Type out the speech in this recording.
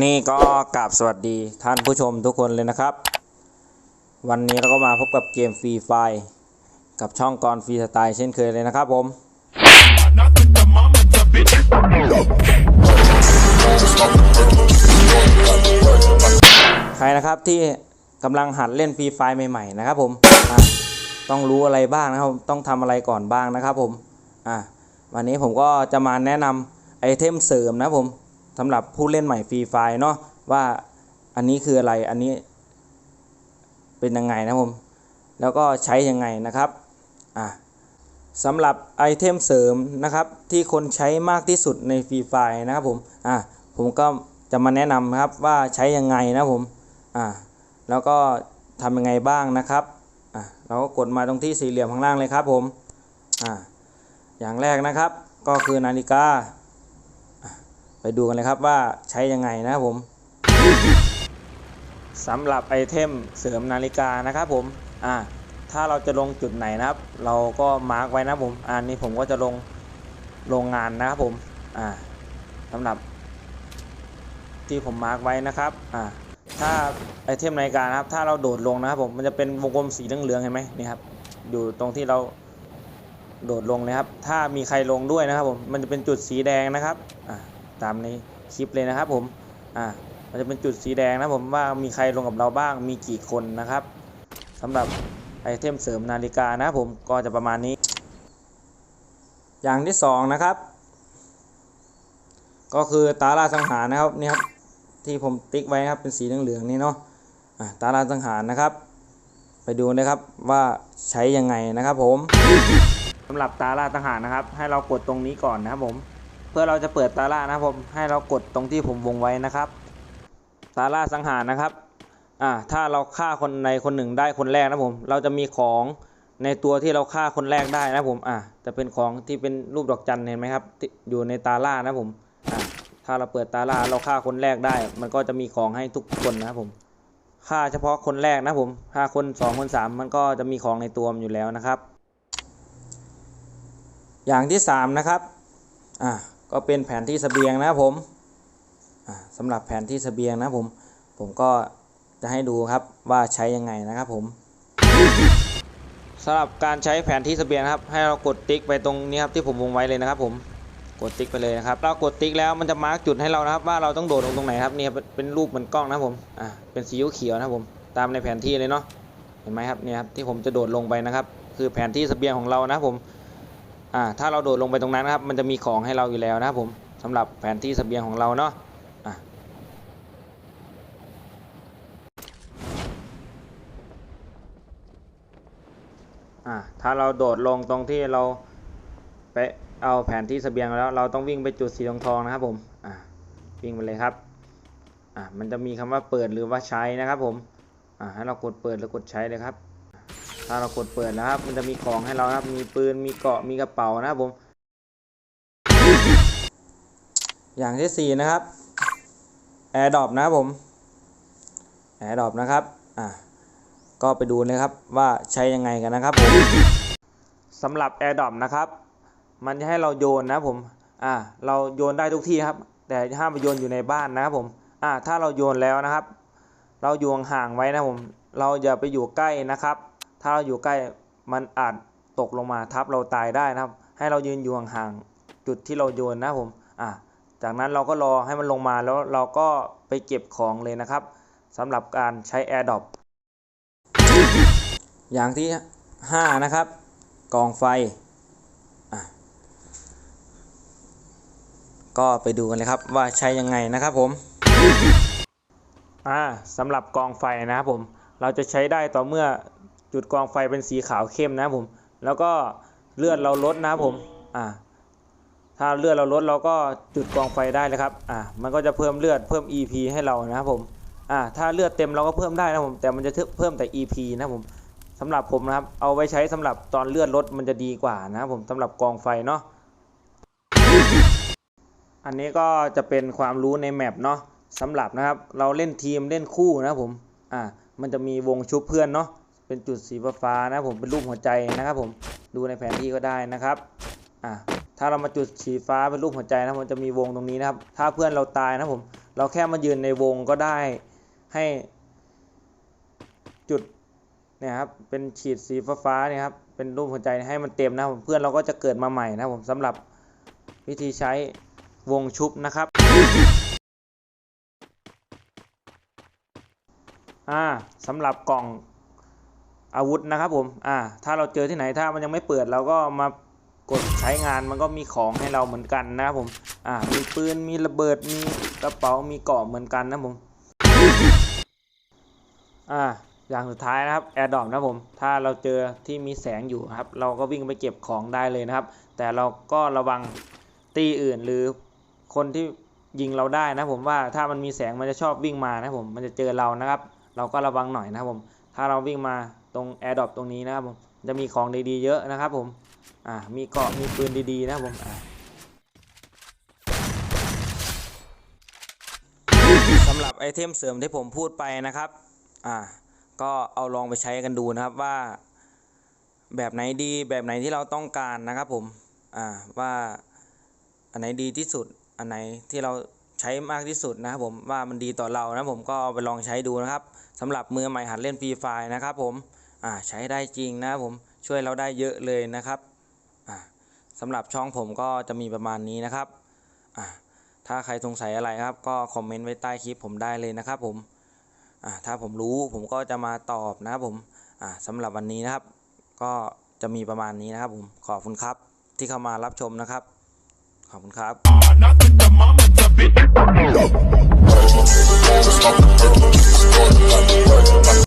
นี่ก็กราบสวัสดีท่านผู้ชมทุกคนเลยนะครับ วันนี้เราก็มาพบกับเกมฟรีไฟกับช่องกรฟรีสไตล์เช่นเคยเลยนะครับผม ใครนะครับที่กำลังหัดเล่นฟรีไฟใหม่ๆนะครับผมต้องรู้อะไรบ้างนะครับต้องทำอะไรก่อนบ้างนะครับผมอะวันนี้ผมก็จะมาแนะนำไอเทมเสริมนะผม สำหรับผู้เล่นใหม่ฟรีไฟเนาะว่าอันนี้คืออะไรอันนี้เป็นยังไงนะผมแล้วก็ใช้ยังไงนะครับอะสำหรับไอเทมเสริมนะครับที่คนใช้มากที่สุดในฟรีไฟนะครับผมอะผมก็จะมาแนะนำครับว่าใช้ยังไงนะผมอะแล้วก็ทำยังไงบ้างนะครับอะเราก็กดมาตรงที่สี่เหลี่ยมข้างล่างเลยครับผมอะอย่างแรกนะครับก็คือนาฬิกา ไปดูกันเลยครับว่าใช้ยังไงนะครับผมสำหรับไอเทมเสริมนาฬิกานะครับผมอ่าถ้าเราจะลงจุดไหนนะครับ เราก็มาร์กไว้นะครับผมอันนี้ผมก็จะลงโรงงานนะครับผมอ่าสำหรับ ที่ผมมาร์กไว้นะครับอ่าถ้าไอเทมนาฬิกานะครับ ถ้าเราโดดลงนะครับผมมันจะเป็นวงกลมสีเหลืองๆเห็นไหมนี่ครับอยู่ตรงที่เราโดดลงเลยครับ ถ้ามีใครลงด้วยนะครับผมมันจะเป็นจุดสีแดงนะครับอ่า ตามในคลิปเลยนะครับผมอ่ามันจะเป็นจุดสีแดงนะผมว่ามีใครลงกับเราบ้างมีกี่คนนะครับสำหรับไอเทมเสริมนาฬิกานะผมก็จะประมาณนี้ อย่างที่สองนะครับ ก็คือตาลาสังหารนะครับนี่ครับที่ผมติ๊กไว้นะครับเป็นสีเหลืองๆนี่เนาะะตาลาสังหารนะครับ ไปดูนะครับว่าใช้ยังไงนะครับผมสำหรับตาลาสังหารนะครับ ให้เรากดตรงนี้ก่อนนะครับผม เพื่อเราจะเปิดตาล่านะผมให้เรากดตรงที่ผมวงไว้นะครับตาล่าสังหารนะครับอ่าถ้าเราฆ่าคนในคนหนึ่งได้คนแรกนะผมเราจะมีของในตัวที่เราฆ่าคนแรกได้นะผมอ่าจะเป็นของที่เป็นรูปดอกจันเห็นไหมครับที่อยู่ในตาล่านะผมอ่าถ้าเราเปิดตาล่าเราฆ่าคนแรกได้ มันก็จะมีของให้ทุกคนนะผมฆ่าเฉพาะคนแรกนะผมฆ่าคนสองคนสามมันก็จะมีของในตัวมันอยู่แล้วนะครับ อย่างที่สามนะครับอ่า ก็เป็นแผนที่เสบียงนะผมสำหรับแผนที่เสบียงนะผมผมก็จะให้ดูครับว่าใช้ยังไงนะครับผมสำหรับการใช้แผนที่เสบียงครับให้เรากดติ๊กไปตรงนี้ครับที่ผมวงไว้เลยนะครับ ผมกดติ๊กไปเลยนะครับเรากดติ๊กแล้วมันจะมาร์กจุดให้เรานะครับ ว่าเราต้องโดดลงตรงไหนครับนี่ครับเป็นรูปเหมือนกล้องนะผมอ่าเป็นสีเขียวนะครับผมตามในแผนที่เลยเนาะเห็นไหมครับเนี่ยครับที่ผมจะโดดลงไปนะครับ คือแผนที่เสบียงของเรานะผม อ่าถ้าเราโดดลงไปตรงนั้นนะครับ มันจะมีของให้เราอยู่แล้วนะครับผมสำหรับแผนที่เสบียงของเราเนาะอะอ่าถ้าเราโดดลงตรงที่เราไปเอาแผนที่เสบียงแล้ว เราต้องวิ่งไปจุดสีทองทองนะครับผมอ่าวิ่งไปเลยครับอ่ามันจะมีคำว่าเปิดหรือว่าใช้นะครับผมอ่าให้เรากดเปิดหรือกดใช้เลยครับ ถ้าเรากดเปิดนะครับ มันจะมีของให้เรานะครับ มีปืน มีเกราะ มีกระเป๋านะครับผม อย่างที่สี่นะครับ AirDrop นะครับผม AirDrop นะครับ อะ ก็ไปดูเลยครับว่าใช้ยังไงกันนะครับผมสำหรับ AirDrop นะครับ มันจะให้เราโยนนะผม อ่าเราโยนได้ทุกที่ครับ แต่ห้ามไปโยนอยู่ในบ้านนะครับผม อ่าถ้าเราโยนแล้วนะครับ เราอยู่ห่างๆไว้นะผม เราอย่าไปอยู่ใกล้นะครับ ถ้าเราอยู่ใกล้มันอาจตกลงมาทับเราตายได้นะครับ ให้เรายืนอยู่ห่างๆจุดที่เราโยนนะผมอะจากนั้นเราก็รอให้มันลงมาแล้วเราก็ไปเก็บของเลยนะครับสำหรับการใช้ AirDrop อย่างที่ 5 นะครับ กองไฟ ก็ไปดูกันเลยครับว่าใช้ยังไงนะครับผมอ่าสำหรับกองไฟนะครับผม เราจะใช้ได้ต่อเมื่อ จุดกองไฟเป็นสีขาวเข้มนะผม แล้วก็เลือดเราลดนะผมอ่าถ้าเลือดเราลดเราก็จุดกองไฟได้เลยครับอ่ามันก็จะเพิ่มเลือดเพิ่ม EP ให้เรานะครับผมอ่าถ้าเลือดเต็มเราก็เพิ่มได้นะผมแต่มันจะเพิ่มแต่ EP นะผมสำหรับผมนะครับ เอาไว้ใช้สำหรับตอนเลือดลดมันจะดีกว่านะครับผมสำหรับกองไฟเนาะอันนี้ก็จะเป็นความรู้ในแมปเนาะสำหรับนะครับเราเล่นทีมเล่นคู่นะครับผมอ่ามันจะมีวงชุบเพื่อนเนาะ เป็นจุดสีฟ้านะผมเป็นรูปหัวใจนะครับ ผมดูในแผนที่ก็ได้นะครับอ่าถ้าเรามาจุดสีฟ้าเป็นรูปหัวใจนะมันจะมีวงตรงนี้นะครับ ถ้าเพื่อนเราตายนะผมเราแค่มายืนในวงก็ได้ให้จุดเนี่ยครับเป็นฉีดสีฟ้าๆเนี่ยครับเป็นรูปหัวใจให้มันเต็มนะผมเพื่อนเราก็จะเกิดมาใหม่นะผมสำหรับวิธีใช้วงชุบนะครับอ่าสำหรับกล่อง อาวุธนะครับผมอ่าถ้าเราเจอที่ไหนถ้ามันยังไม่เปิดเราก็มากดใช้งานมันก็มีของให้เราเหมือนกันนะครับผมอ่ามีปืนมีระเบิดมีกระเป๋ามีเกาะเหมือนกันนะผมอ่าอย่างสุดท้ายนะครับแอร์ดอปนะผมถ้าเราเจอที่มีแสงอยู่ครับ เราก็วิ่งไปเก็บของได้เลยนะครับ แต่เราก็ระวังตีอื่นหรือคนที่ยิงเราได้นะผมว่าถ้ามันมีแสงมันจะชอบวิ่งมานะผมมันจะเจอเรานะครับ เราก็ระวังหน่อยนะครับผม ถ้าเราวิ่งมา ตรงแอร์ดรอปตรงนี้นะครับผมจะมีของดีๆเยอะนะครับผมอ่ามีเกราะมีปืนดีๆนะครับผมอ่าสำหรับไอเทมเสริมที่ผมพูดไปนะครับอ่าก็เอาลองไปใช้กันดูนะครับว่า แบบไหนดีแบบไหนที่เราต้องการนะครับผมอ่าว่าอันไหนดีที่สุดอันไหนที่เราใช้มากที่สุดนะครับผมว่ามันดีต่อเรานะผมก็เอาไปลองใช้ดูนะครับสำหรับมือใหม่หัดเล่นฟรีไฟนะครับผม อ่าใช้ได้จริงนะผมช่วยเราได้เยอะเลยนะครับอ่าสำหรับช่องผมก็จะมีประมาณนี้นะครับอ่าถ้าใครสงสัยอะไรครับ ก็คอมเมนต์ไว้ใต้คลิปผมได้เลยนะครับผมอ่าถ้าผมรู้ผมก็จะมาตอบนะครับผมอ่าสำหรับวันนี้นะครับ ก็จะมีประมาณนี้นะครับผมขอบคุณครับที่เข้ามารับชมนะครับ ขอบคุณครับ